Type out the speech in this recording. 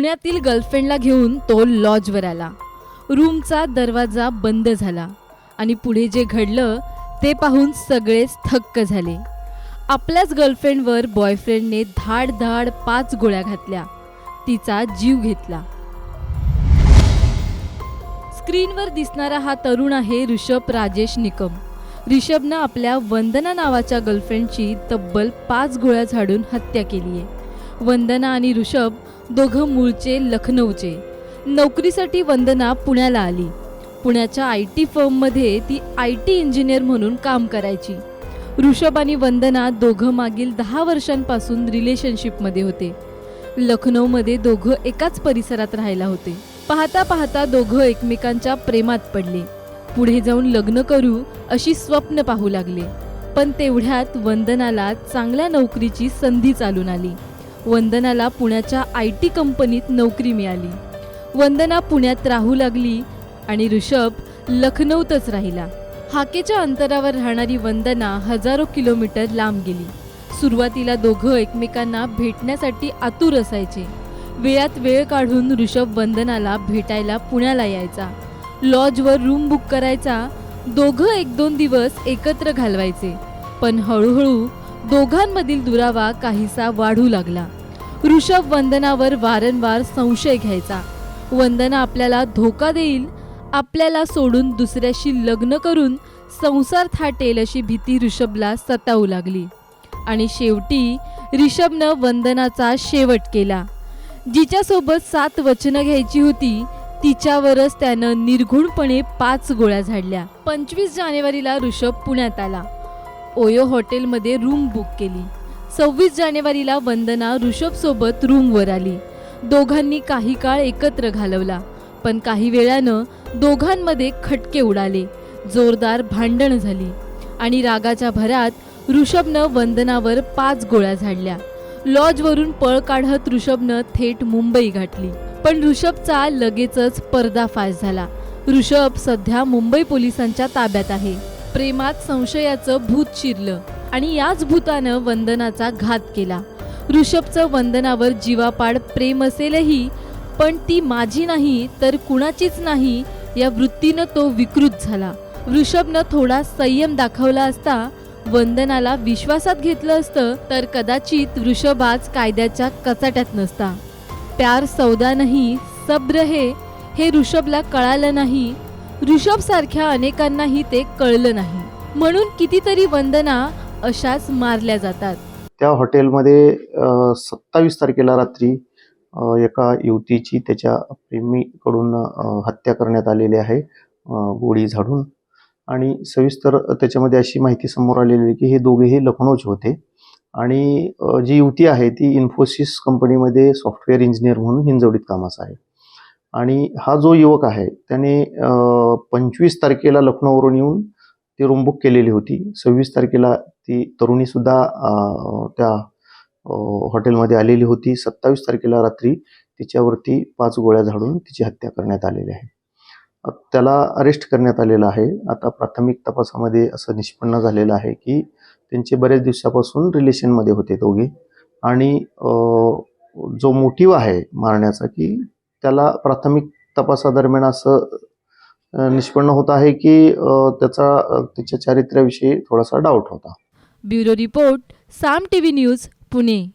पुण्यातील गर्लफ्रेंडला घेऊन तो लॉजवर आला. रूमचा दरवाजा बंद झाला आणि पुढे जे घडलं ते पाहून सगळेच थक्क झाले. आपल्याच गर्लफ्रेंडवर बॉयफ्रेंडने धाड धाड पाच गोळ्या घातल्या. तिचा जीव घेतला. स्क्रीनवर दिसणारा हा तरुण आहे ऋषभ राजेश निकम. ऋषभनं आपल्या वंदना नावाच्या गर्लफ्रेंडची तब्बल पाच गोळ्या झाडून हत्या केली आहे वंदना आणि ऋषभ दोघं मूळचे लखनौचे. नोकरीसाठी वंदना पुण्याला आली. पुण्याच्या आय टी फर्ममध्ये ती आय टी इंजिनियर म्हणून काम करायची. ऋषभ आणि वंदना दोघं मागील दहा वर्षांपासून रिलेशनशिपमध्ये होते. लखनौमध्ये दोघं एकाच परिसरात राहायला होते. पाहता पाहता दोघं एकमेकांच्या प्रेमात पडले. पुढे जाऊन लग्न करू अशी स्वप्न पाहू लागले. पण तेवढ्यात वंदनाला चांगल्या नोकरीची संधी चालून आली. वंदनाला पुण्याच्या आय टी कंपनीत नोकरी मिळाली. वंदना पुण्यात राहू लागली आणि ऋषभ लखनौतच राहिला. हाकेच्या अंतरावर राहणारी वंदना हजारो किलोमीटर लांब गेली. सुरुवातीला दोघं एकमेकांना भेटण्यासाठी आतुर असायचे. वेळात वेळ काढून ऋषभ वंदनाला भेटायला पुण्याला यायचा. लॉजवर रूम बुक करायचा. दोघं एक दोन दिवस एकत्र घालवायचे. पण हळूहळू दोघांमधील दुरावा काहीसा वाढू लागला. ऋषभ वंदनावर वारंवार संशय घ्यायचा. वंदना आपल्याला धोका देईल आपल्याला सोडून दुसऱ्याशी लग्न करून संसार थाटेल अशी भीती ऋषभला सतावू लागली. आणि शेवटी ऋषभनं वंदनाचा शेवट केला. जिच्यासोबत सात वचनं घ्यायची होती तिच्यावरच त्यानं निर्घुणपणे पाच गोळ्या झाडल्या. पंचवीस जानेवारीला ऋषभ पुण्यात आला. ओयो हॉटेलमध्ये रूम बुक केली. सव्वीस जानेवारीला वंदना ऋषभसोबत रूमवर आली. दोघांनी काही काळ एकत्र घालवला पण काही वेळानं दोघांमध्ये खटके उडाले जोरदार भांडण झाली आणि रागाच्या भरात ऋषभनं वंदनावर पाच गोळ्या झाडल्या. लॉजवरून पळ काढत ऋषभनं थेट मुंबई गाठली. पण ऋषभचा लगेचच पर्दाफाश झाला. ऋषभ सध्या मुंबई पोलिसांच्या ताब्यात आहे. प्रेमात संशयाचं भूत शिरलं आणि याच भूतानं वंदनाचा घात केला. ऋषभचं वंदनावर जीवापाड प्रेम असेलही पण ती माझी नाही तर कुणाचीच नाही या वृत्तीनं तो विकृत झाला. वृषभनं थोडा संयम दाखवला असता वंदनाला विश्वासात घेतलं असतं तर कदाचित वृषभ आज कायद्याच्या कचाट्यात नसता. प्यार सौदा नाही सब्र हे हे ऋषभला कळालं नाही ऋषभ सारख्या अनेकांनाही ते कळलं नाही. म्हणून कितीतरी वंदना अशाच मारल्या जातात. त्या हॉटेलमध्ये सत्तावीस तारखेला रात्री एका युवतीची त्याच्या प्रेमीकडून हत्या करण्यात आलेली आहे गोळी झाडून. आणि सविस्तर त्याच्यामध्ये अशी माहिती समोर आलेली आहे की हे दोघेही लखनौचे होते. आणि जी युवती आहे ती इन्फोसिस कंपनीमध्ये सॉफ्टवेअर इंजिनियर म्हणून हिंजवडीत कामाचं आहे. आणि हा जो युवक आहे त्याने पंचवीस तारखेला लखनौवरून येऊन ती रूम बुक केलेली होती. सव्वीस तारखेला ती तरुणीसुद्धा त्या हॉटेलमध्ये आलेली होती. सत्तावीस तारखेला रात्री तिच्यावरती पाच गोळ्या झाडून तिची हत्या करण्यात आलेली आहे. त्याला अरेस्ट करण्यात आलेलं आहे. आता प्राथमिक तपासामध्ये असं निष्पन्न झालेलं आहे की त्यांचे बरेच दिवसापासून रिलेशनमध्ये होते दोघे. आणि जो मोटिव आहे मारण्याचा की त्याला प्राथमिक तपासादरम्यान असं निष्पन्न होत आहे की त्याचा तिच्या चारित्र्याविषयी थोडासा डाऊट होता. Bureau report Saam TV news Pune.